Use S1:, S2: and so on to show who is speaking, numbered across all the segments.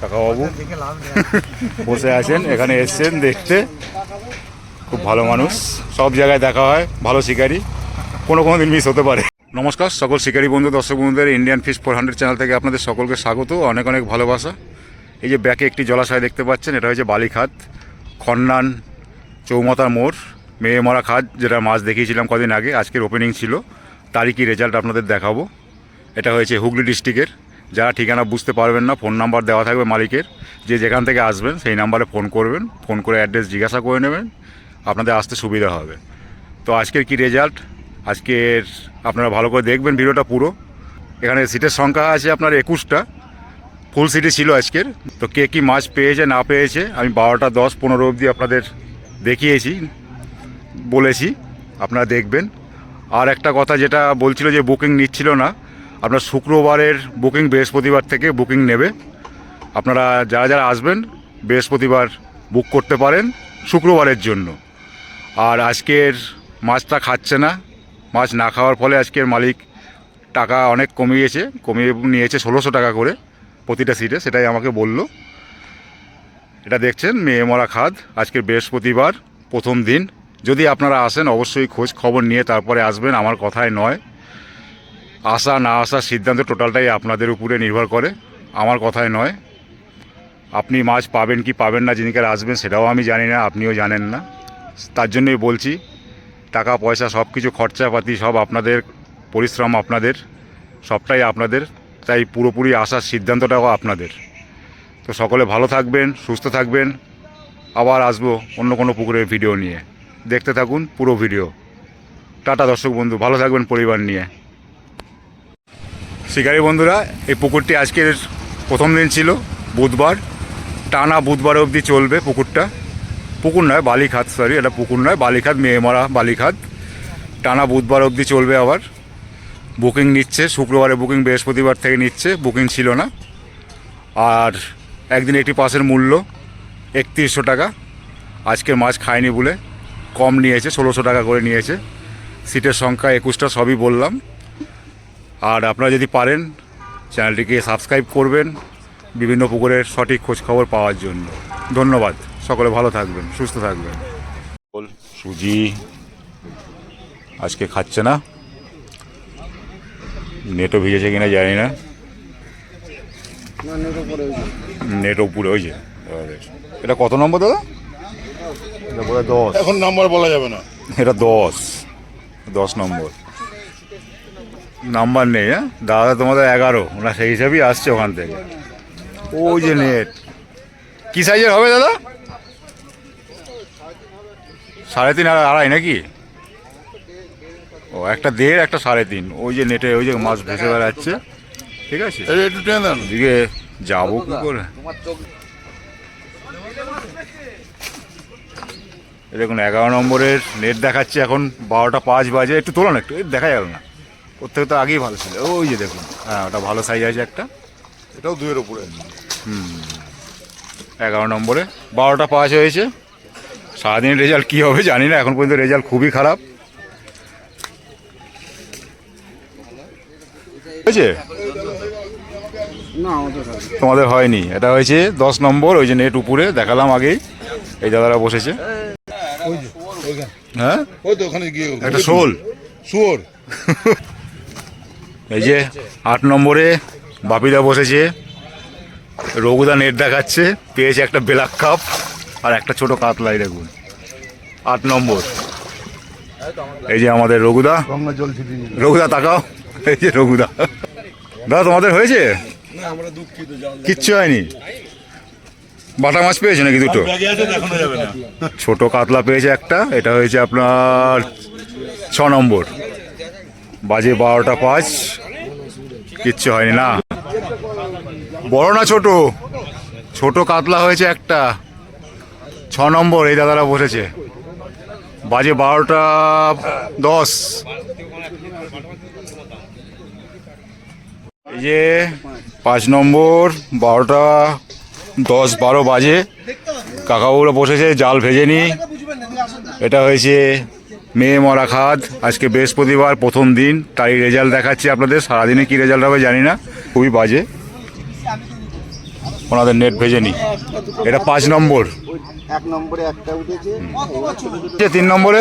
S1: কাকাবাবু বসে আছেন, এখানে এসছেন, দেখতে। খুব ভালো মানুষ। সব জায়গায় দেখা হয়, ভালো শিকারি। কোনো কোনো দিন মিস হতে পারে। নমস্কার, সকল শিকারী বন্ধু, দর্শক বন্ধুদের Indian fish four hundred channel থেকে আপনাদের সকলকে স্বাগত। অনেক অনেক ভালোবাসা। এই যে ব্যাকে একটি জলাশয় দেখতে পাচ্ছেন, এটা হচ্ছে বালিখাত, খন্নান, চৌমাতার মোড় মেয়ে মরা খাদ, যেটা মাছ দেখিয়েছিলাম কদিন আগে, আজকের ওপেনিং ছিল। তারই কি রেজাল্ট আপনাদের দেখাবো। এটা হয়েছে হুগলি ডিস্ট্রিক্টের যারা ঠিকানা বুঝতে পারবেন না, ফোন নাম্বার দেওয়া থাকবে মালিকের। যে যেখান থেকে আসবেন, সেই নাম্বারে ফোন করবেন, ফোন করে অ্যাড্রেস জিজ্ঞাসা করে নেবেন, আপনাদের আসতে সুবিধা হবে। তো আজকের কি রেজাল্ট আজকের আপনারা ভালো করে দেখবেন ভিডিওটা পুরো। এখানে সিটের সংখ্যা আছে আপনার একুশটা। ফুল সিটি ছিল আজকের। তো কে কী মাছ পেয়েছে, না পেয়েছে, আমি বারোটা দশ পনেরো অবধি আপনাদের দেখিয়েছি, বলেছি। আপনারা দেখবেন। আর একটা কথা যেটা বলছিল যে বুকিং নিচ্ছিল না আপনার শুক্রবারের বুকিং বৃহস্পতিবার থেকে বুকিং নেবে। আপনারা যারা যারা আসবেন, বৃহস্পতিবার বুক করতে পারেন শুক্রবারের জন্য। আর আজকের মাছটা খাচ্ছে না। মাছ না খাওয়ার ফলে আজকের মালিক টাকা অনেক কমিয়েছে। কমিয়ে নিয়েছে ষোলোশো টাকা করে প্রতিটা সিটে সেটাই আমাকে বলল। এটা দেখছেন, মেয়ে মরা খাদ। আজকের বৃহস্পতিবার প্রথম দিন। যদি আপনারা আসেন, অবশ্যই খোঁজ খবর নিয়ে তারপরে আসবেন। আমার কথায় নয়। আসা না আসার সিদ্ধান্ত টোটালটাই আপনাদের উপরে নির্ভর করে, আমার কথায় নয়। আপনি মাছ পাবেন কি পাবেন না যিনিকার আসবেন সেটাও আমি জানি না, আপনিও জানেন না। তার জন্যই বলছি, টাকা, পয়সা সব কিছু খরচাপাতি সব আপনাদের, পরিশ্রম আপনাদের, সবটাই আপনাদের, তাই পুরোপুরি আসার সিদ্ধান্তটাও আপনাদের। তো সকলে ভালো থাকবেন, সুস্থ থাকবেন, আবার আসব অন্য কোনো পুকুরের ভিডিও নিয়ে। দেখতে থাকুন পুরো ভিডিও। টাটা দর্শক বন্ধু, ভালো থাকবেন পরিবার নিয়ে। শিকারী বন্ধুরা, এই পুকুরটি আজকের প্রথম দিন ছিল, বুধবার। টানা বুধবার অবধি চলবে পুকুরটা। পুকুর নয়, বালিখাত সরি এটা পুকুর নয়, বালিখাত, মেয়েমরা বালিখাত। টানা বুধবার অবধি চলবে আবার। বুকিং নিচ্ছে, শুক্রবারে বুকিং, বৃহস্পতিবার থেকে নিচ্ছে, বুকিং ছিল না। আর একদিন একটি পাসের মূল্য, একত্রিশশো টাকা। আজকে মাছ খায়নি বলে কম নিয়েছে, ষোলোশো টাকা করে নিয়েছে। সিটের সংখ্যা একুশটা, সবই বললাম। আর আপনারা যদি পারেন চ্যানেলটিকে সাবস্ক্রাইব করবেন বিভিন্ন পুকুরের সঠিক খোঁজ খবর পাওয়ার জন্য। ধন্যবাদ। সকলে ভালো থাকবেন সুস্থ থাকবেন। সুজি আজকে খাচ্ছে না। নেটও ভিজেছে কিনা জানি না। নেট উপরে হয়েছে এটা কত নম্বর দাদা? এটা বোধ দশ।
S2: এখন নাম্বার বলা যাবে না।
S1: এটা দশ। দশ নম্বর। নাম্বার নেই হ্যাঁ? দাদা তোমাদের এগারো ওরা সেই হিসাবেই আসছে ওখান থেকে। ওই যে নেট। কী সাইজের হবে দাদা? সাড়ে তিন আর আড়াই নাকি? ও একটা দেড় একটা সাড়ে তিন। ওই যে নেটে ওই যে মাছ ভেসে বেড়াচ্ছে। ঠিক আছে?
S2: একটু টেনে দেন
S1: ওদিকে যাব কি করে? দেখুন এগারো নম্বরের নেট দেখাচ্ছে এখন বারোটা পাঁচ বাজে। একটু তোলো না একটু দেখা গেল না। ওর থেকে তো আগেই ভালো ছিল। ওই যে দেখুন। হ্যাঁ ওটা ভালো সাইজ আছে একটা।
S2: এটাও দুইয়ের উপরে। হুম।
S1: এগারো নম্বরে। বারোটা পাঁচ হয়েছে। সারাদিন রেজাল্ট কী হবে জানি না। এখন পর্যন্ত রেজাল্ট খুবই খারাপ। হয়েছে? তোমাদের হয়নি। এটা হয়েছে দশ নম্বর ওই যে নেট উপরে। দেখালাম আগেই। এই দাদারা বসেছে। হ্যাঁ?
S2: ওই তো ওখানে গিয়ে
S1: একটা শোল।
S2: শুয়োর।
S1: এই যে আট নম্বরে বাপিদা বসেছে। রঘুদা নেট দেখাচ্ছে, পেয়েছে একটা ব্ল্যাক কাপ আর একটা ছোট কাতলাই, দেখুন। আট নম্বর। এই যে আমাদের রঘুদা। রঘুদা, তাকাও। এই যে রঘুদা। দাদা, তোমাদের হয়েছে? কিচ্ছু হয়নি? বাটা মাছ পেয়েছে নাকি দুটো? ছোট কাতলা পেয়েছে একটা, এটা হয়েছে আপনার ছ নম্বর। বাজে বারোটা পাঁচ। কিচ্ছু হয়নি, না। বড় না ছোট? ছোট কাতলা হয়েছে একটা। ছ নম্বর এই দাদারা বসেছে। বাজে বারোটা, দশ। এই যে পাঁচ নম্বর, বারোটা, দশ, বারো বাজে। কাকাবুরা বসেছে, জাল ভেজে নি। এটা হয়েছে মেয়ে মরা খাদ আজকে বৃহস্পতিবার প্রথম দিন। তাই রেজাল্ট দেখাচ্ছি আপনাদের। সারাদিনে কি রেজাল্ট হবে জানি না। খুবই বাজে। ওনাদের নেট ভেজে নি। এটা পাঁচ নম্বর। তিন নম্বরে?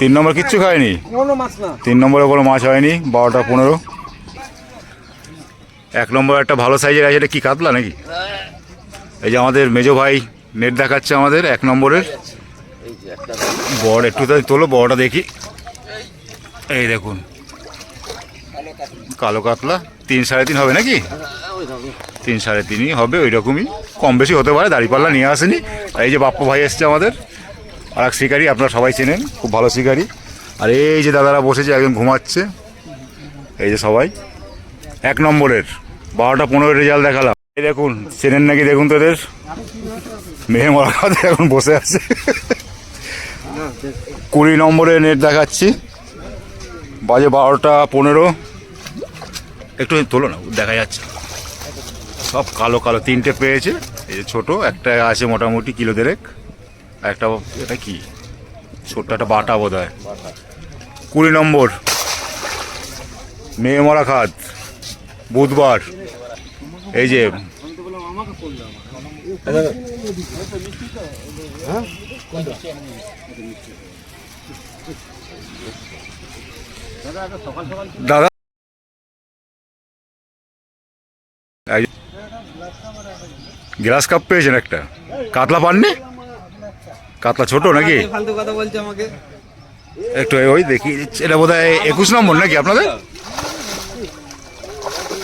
S3: তিন নম্বরে
S1: কিচ্ছু খায়নি? তিন নম্বরে কোনো মাছ হয়নি। বারোটা পনেরো। এক নম্বর একটা ভালো সাইজের আছে। এটা কি কাতলা নাকি? এই যে আমাদের মেজো ভাই নেট দেখাচ্ছে আমাদের এক নম্বরের। বড়, একটু তাই তোলো বড়টা দেখি। এই দেখুন। কালো কাতলা, তিন সাড়ে তিন হবে নাকি? তিন সাড়ে তিনই হবে ওই রকমই কম বেশি হতে পারে, দাড়িপাল্লা নিয়ে আসেনি। আর এই যে বাপ্পা ভাই এসছে আমাদের। আর এক শিকারি, আপনারা সবাই চেনেন, খুব ভালো শিকারি। আর এই যে দাদারা বসেছে, একজন ঘুমাচ্ছে। এই যে সবাই। এক নম্বরের, বারোটা পনেরো রেজাল্ট দেখালাম। এই দেখুন, চেনেন নাকি দেখুন তোদের? মেয়ে মরা এখন বসে আছে। কুড়ি নম্বরে নেট দেখাচ্ছি। বাজে বারোটা পনেরো। একটু তোলো না, দেখা যাচ্ছে। সব কালো কালো, তিনটে পেয়েছে। এই যে ছোটো, একটা আছে মোটামুটি কিলো দেড়েক। একটা, এটা কি? ছোট্ট, একটা বাটা বোধ হয় কুড়ি নম্বর। মেয়ে মরা খাত বুধবার। এই যে দাদা, গ্লাস কাপ পেয়েছেন একটা। কাতলা পাননি? কাতলা ছোট নাকি? একটু ওই দেখি, এটা বোধ হয় একুশ নম্বর নাকি আপনাদের?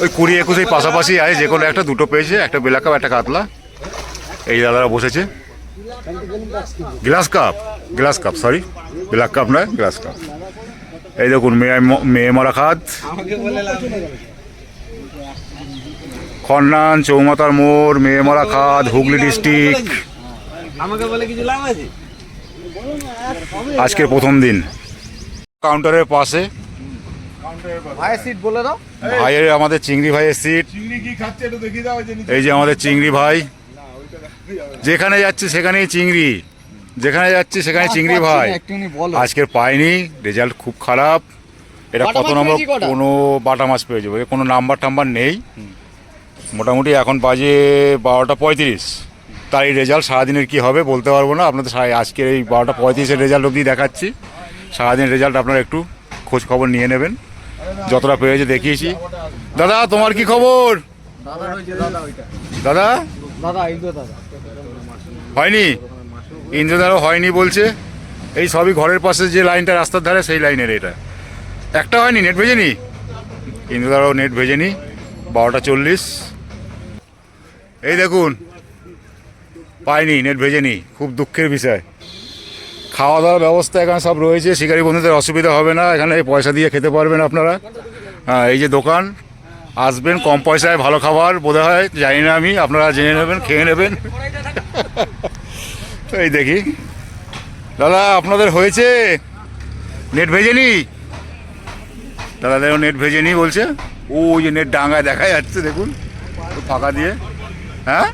S1: ওই কুড়ি একুশ এই পাশাপাশি আছে, যে কোনো একটা, দুটো পেয়েছে, একটা বেলা কাপ, একটা কাতলা। এই দাদারা বসেছে? Glass cup glass cup sorry black cup নয় গ্লাস কাপ। এই দেখুন মেয়ে ম- মেয়ে মরা খাত। খন্নান চৌমাতার মোড় মেয়ে মরা খাত হুগলি ডিস্ট্রিক্ট।
S3: আমাকে বলে কিছু লাভ আছে
S1: আজকের প্রথম দিন। কাউন্টারের পাশে।
S3: ভাইয়ের সিট বলে দাও।
S1: ভাইয়ের আমাদের চিংড়ি ভাইয়ের সিট।
S2: এই যে
S1: আমাদের চিংড়ি ভাই। যেখানে যাচ্ছে সেখানেই চিংড়ি। যেখানে যাচ্ছে সেখানে চিংড়ি ভাই।
S3: একটুখানি বলো।
S1: আজকের পাইনি রেজাল্ট খুব খারাপ। এটা কত নম্বর কোনো বাটা মাছ পেয়ে যাবে কোনো নাম্বার টাম্বার নেই। মোটামুটি এখন বাজে বারোটা পঁয়ত্রিশ। তার এই রেজাল্ট সারাদিনের কি হবে বলতে পারব না। আপনাদের আজকের এই বারোটা পঁয়ত্রিশের রেজাল্ট অবধি দেখাচ্ছি। সারাদিন রেজাল্ট আপনারা একটু খোঁজ খবর নিয়ে নেবেন। যতটা পেয়েছে দেখিয়েছি। দাদা তোমার কি খবর?
S3: দাদা দাদা ওইটা
S1: দাদা
S3: দাদা এই তো দাদা
S1: হয়নি। ইন্দ্রদারও হয়নি বলছে। এই সবই ঘরের পাশে যে লাইনটা রাস্তার ধারে, সেই লাইনের এটা। একটা হয়নি, নেট ভেজেনি? ইন্দ্রদারও নেট ভেজে ভেজেনি। বারোটা চল্লিশ। এই দেখুন, পাইনি, নেট ভেজেনি। খুব দুঃখের বিষয়। খাওয়া দাওয়ার ব্যবস্থা এখানে সব রয়েছে। শিকারি বন্ধুদের অসুবিধা হবে না। এখানে পয়সা দিয়ে খেতে পারবেন আপনারা। হ্যাঁ এই যে দোকান। আসবেন, কম পয়সায় ভালো খাবার বোধ হয় জানি না আমি, আপনারা জেনে নেবেন, খেয়ে নেবেন। এই দেখি। দাদা, আপনাদের হয়েছে? নেট ভেজেনি দাদা, দেখো, নেট ভেজেনি বলছে। ও যে নেট ডাঙায় দেখা যাচ্ছে, দেখুন। ফাঁকা দিয়ে। হ্যাঁ?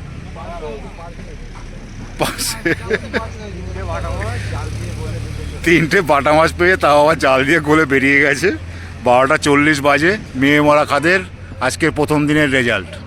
S1: পাশে। তিনটে বাটা মাছ পেয়ে তাও আবার জাল দিয়ে গোলে বেরিয়ে গেছে। বারোটা চল্লিশ বাজে, মেয়ে মরা খাদের আজকের প্রথম দিনের রেজাল্ট।